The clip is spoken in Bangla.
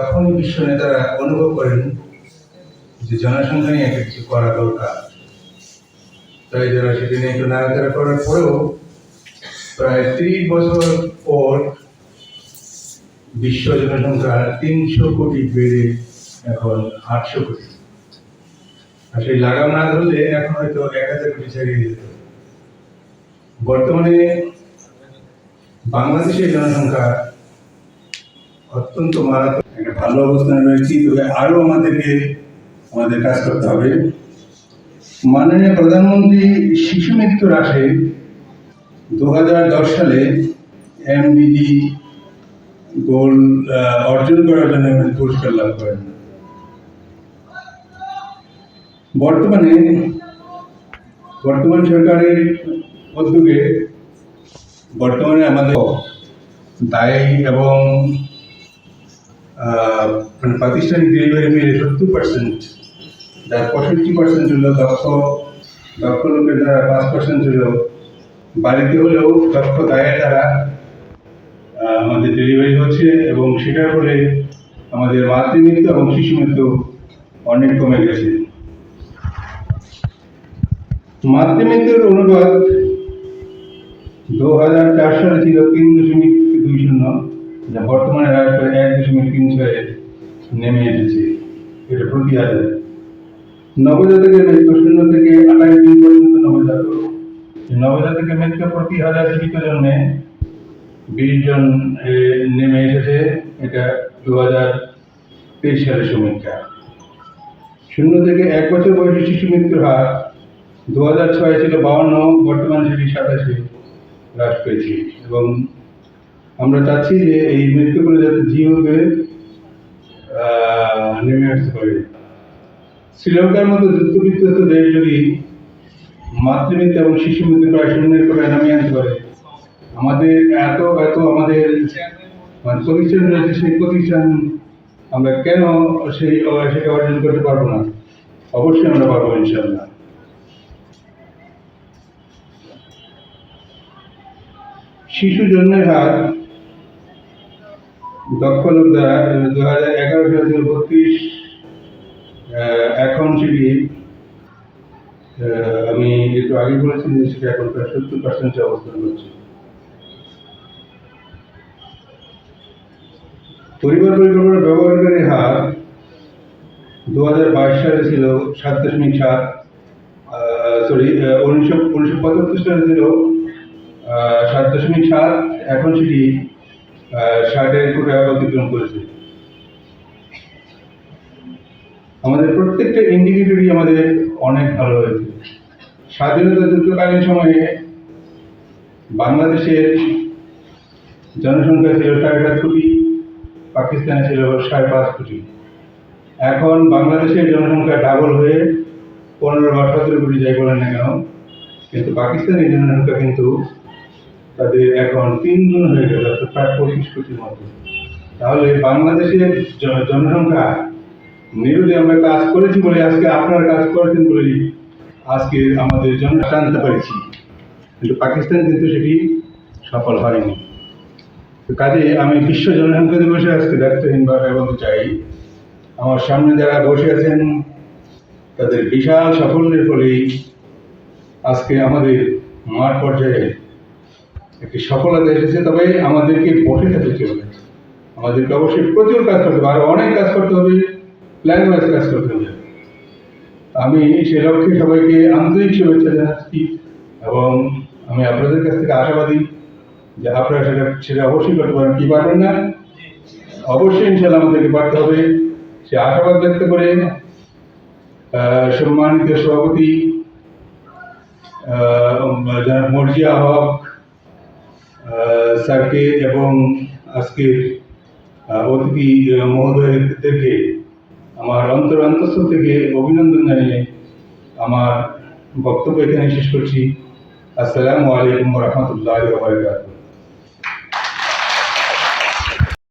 তখনই বিশ্ব নেতারা অনুভব করেন যে জনসংখ্যা নিয়ে একটা কিছু করা দরকার। তাই যারা সেটি নিয়ে একটু নাড়াচাড়া করার পরেও প্রায় ত্রিশ বছর পর বিশ্ব জনসংখ্যা তিনশো কোটি বেড়ে এখন আটশো কোটি। আর সেই লাগাম না ধরলে এখন হয়তো এক হাজার কোটি ছাড়িয়ে যেত বর্তমানে বাংলাদেশের জনসংখ্যা অত্যন্ত মারাত্মক। ভালো অবস্থানে রয়েছি, তবে আরও আমাদেরকে, আমাদের কাজ করতে হবে। মাননীয় প্রধানমন্ত্রী শিশু মৃত্যু হ্রাসে দু সালে এমডিডি গোল অর্জন করার জন্য পুরস্কার লাভ করেন। বর্তমানে, বর্তমান সরকারের উদ্যোগে বর্তমানে আমাদের দায়ী এবং মানে প্রাতিষ্ঠানিক ডেলিভারি মিলে সত্তর পার্সেন্ট যার পঁয়ষট্টি পার্সেন্ট ছিল দক্ষ দক্ষ লোকের দ্বারা পাঁচ পার্সেন্ট ছিল বাড়িতে হলেও দক্ষ দায়ের দ্বারা আমাদের ডেলিভারি হচ্ছে এবং সেটার ফলে আমাদের মাতৃমৃত্যু এবং শিশু মৃত্যু অনেক কমে গেছে। মাতৃমৃত্যুর অনুপাত দু হাজার চার সালে ছিল তিন দশমিক দুই শূন্য। যা বর্তমানে এক দশমিক তিন ছয়ে নেমে এসেছে, এটা প্রতি হাজার নবজাতকের মৃত্যু শূন্য থেকে আঠাশ দিন পর্যন্ত নবজাতক। নবজাতকের মৃত্যু প্রতি হাজার জীবিত জন্মে বিশ জন নেমে এসেছে, এটা দু হাজার তেইশ সালের সমীক্ষা। শূন্য থেকে এক বছর বয়সী শিশু মৃত্যুর হার দু হাজার ছয় ছিল বাউন্ন, বর্তমান সেটি সাতাশে হ্রাস পেয়েছে এবং আমরা চাচ্ছি যে এই মৃত্যুগুলো যাতে জিওকে নেমে আসতে পারে। শ্রীলঙ্কার মতো যুদ্ধবিধ্বস্ত দেশ যদি মাতৃমৃত্যু এবং শিশু মৃত্যু প্রায় শূন্যের করে নামিয়ে আনতে পারে, আমাদের এত এত আমাদের মানে প্রতিষ্ঠান রয়েছে, সেই প্রতিষ্ঠান আমরা কেন সেই সেটা অর্জন করতে পারব না? অবশ্যই আমরা পারব ইনশাল্লাহ শিশু জন্মের হার দক্ষ লোক দ্বারা দু হাজার এগারো সাল থেকে বত্রিশ এখন সেটি আমি একটু আগে বলেছি যে সেটা এখন প্রায় সত্তর পার্সেন্টে অবস্থান করছে। পরিবার পরিকল্পনা ব্যবহারকারীর হার দু হাজার বাইশ সালে ছিল সাত দশমিক সাত সরি উনিশশো উনিশশো পঁচাত্তর সালে ছিল সাত দশমিক সাত, এখন সেটি আহ, ষাটের কোটা অতিক্রম করেছে। আমাদের প্রত্যেকটা ইন্ডিকেটরই আমাদের অনেক ভালো হয়েছে। স্বাধীনতা যুদ্ধকালীন সময়ে বাংলাদেশের জনসংখ্যা ছিল সাড়ে সাত কোটি পাকিস্তানে ছিল সাড়ে পাঁচ কোটি। এখন বাংলাদেশের জনসংখ্যা ডাবল হয়ে পনেরো বা সতেরো কোটি যাই বলেন না কেন কিন্তু পাকিস্তানের জনসংখ্যা কিন্তু তাদের এখন তিন হয়ে গেল প্রায় পঁচিশ কোটির মতো। তাহলে বাংলাদেশের জন- জনসংখ্যা নিরুদে আমরা কাজ করেছি বলে আজকে আপনারা কাজ করেছেন বলেই আজকে আমাদের জন্য টানতে পেরেছি। কিন্তু পাকিস্তান কিন্তু সেটি সফল হয়নি। কাজে আমি বিশ্ব জনসংখ্যা দিবসে আজকে দায়িত্বহীনভাবে বলতে চাই। আমার সামনে যারা বসে আছেন, তাদের বিশাল সাফল্যের ফলেই আজকে আমাদের মাঠ পর্যায়ে একটি সফলতা এসেছে, তবে আমাদেরকে বসে থাকতে চলবে আমাদেরকে অবশ্যই প্রচুর কাজ করতে হবে, আরও অনেক কাজ করতে হবে প্ল্যান ওয়াইজ কাজ করতে হবে। আমি সে লক্ষ্যে সবাইকে আন্তরিক শুভেচ্ছা জানাচ্ছি এবং আমি আপনাদের কাছ থেকে আশাবাদী যে আপনারা সেটা সেটা অবশ্যই করতে পারেন। কি পারবেন না? অবশ্যই ইনশাল্লাহ আমাদেরকে পারতে হবে। সে আশাবাদ ব্যক্ত করে সম্মানিত সভাপতি মর্জিয়া হক স্যারকে এবং আজকের অতিথি মহোদয়দেরকে আমার অন্তর অন্তঃস্থল থেকে অভিনন্দন জানিয়ে আমার বক্তব্য এখানে শেষ করছি। আসসালামু আলাইকুম রহমতুল্লাহ